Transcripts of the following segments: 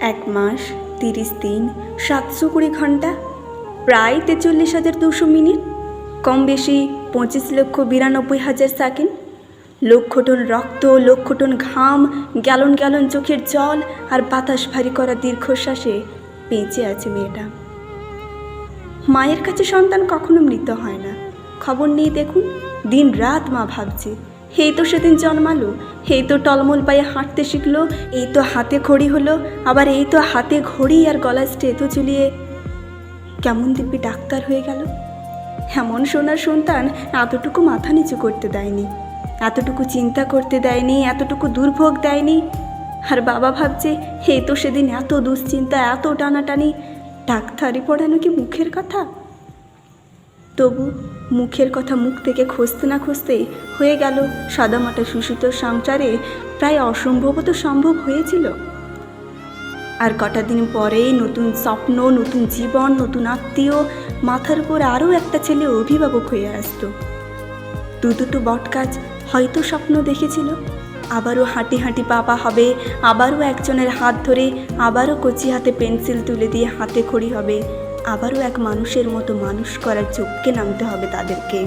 এক মাস, তিরিশ দিন, সাতশো কুড়ি ঘণ্টা, প্রায় তেচল্লিশ হাজার দুশো মিনিট কম বেশি পঁচিশ লক্ষ বিরানব্বই হাজার সেকেন্ড। লক্ষ টন রক্ত, লক্ষ টন ঘাম, গ্যালন গ্যালন চোখের জল আর বাতাস ভারী করা দীর্ঘশ্বাসে বেঁচে আছে মেয়েটা। মায়ের কাছে সন্তান কখনো মৃত হয় না। খবর নেই দেখুন দিন রাত মা ভাবছে। এই তো সেদিন জন্মালো এই তো টলমল পায়ে হাঁটতে শিখলো, এই তো হাতে ঘড়ি হলো, আবার এই তো হাতে ঘড়ি আর গলায় স্টেথো ঝুলিয়ে। কেমন দিব্যি ডাক্তার হয়ে গেল? এমন সোনার সন্তান এতটুকু মাথা নিচু করতে দেয়নি, এতটুকু চিন্তা করতে দেয়নি, এতটুকু দুর্ভোগ দেয়নি। আর বাবা ভাবছে এই তো সেদিন এত দুশ্চিন্তা, এত টানাটানি, ডাক্তারি পড়ানো কি মুখের কথা? তবু মুখের কথা মুখ থেকে খুঁজতে না খুঁজতে হয়ে গেল সাদামাটা শিশুত সংসারে প্রায় অসম্ভবত সম্ভব হয়েছিল। আর কটা দিন পরেই নতুন স্বপ্ন, নতুন জীবন, নতুন আত্মীয়, মাথার উপর আরও একটা ছেলে অভিভাবক হয়ে আসতো। দু দুটো বটগাছ হয়তো স্বপ্ন দেখেছিল, আবারও হাঁটি হাঁটি পাপা হবে, আবারও একজনের হাত ধরে, আবারও কচি হাতে পেন্সিল তুলে দিয়ে হাতে খড়ি হবে। আবারও এক মানুষের মতো মানুষ করার চোখকে নামতে হবে তাদেরকে।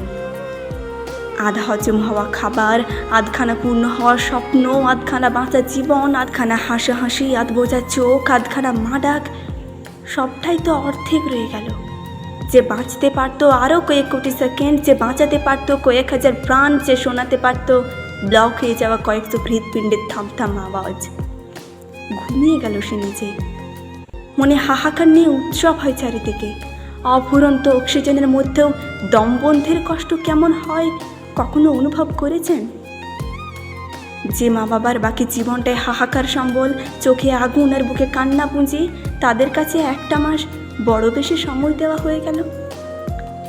আধা হজম হওয়া খাবার, আধখানা পূর্ণ হওয়ার স্বপ্ন, আধখানা বাঁচা জীবন, আধখানা হাসা হাসি, আধ বোঝা চোখ, আধখানা মা ডাক, সবটাই তো অর্ধেক রয়ে গেল। যে বাঁচতে পারতো আরও কয়েক কোটি সেকেন্ড, যে বাঁচাতে পারতো কয়েক হাজার প্রাণ, যে শোনাতে পারতো ব্লক হয়ে যাওয়া কয়েকশো হৃৎপিণ্ডের থামথাম আওয়াজ। ঘুমিয়ে গেল সে নিজে। মনে হাহাকার নিয়ে উৎসব হয় চারিদিকে। অফুরন্ত অক্সিজেনের মধ্যেও দমবন্ধের কষ্ট কেমন হয় কখনো অনুভব করেছেন? যে মা বাবার বাকি জীবনটায় হাহাকার সম্বল, চোখে আগুন আর বুকে কান্না পুঁজি, তাদের কাছে একটা মাস বড় বেশি সময় দেওয়া হয়ে গেল।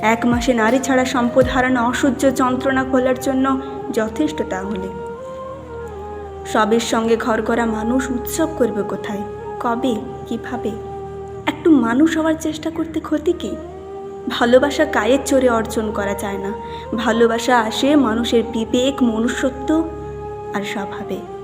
এক মাসে নারী ছাড়া সম্পদ হারানো অসহ্য যন্ত্রণা খোলার জন্য যথেষ্ট তাহলে। সবের সঙ্গে ঘর করা মানুষ উৎসব করবে কোথায়? কবে, কীভাবে? একটু মানুষ হওয়ার চেষ্টা করতে ক্ষতি কি? ভালোবাসা গায়ের চোরে অর্জন করা যায় না। ভালোবাসা আসে মানুষের বিবেক, মনুষ্যত্ব আর স্বভাবে।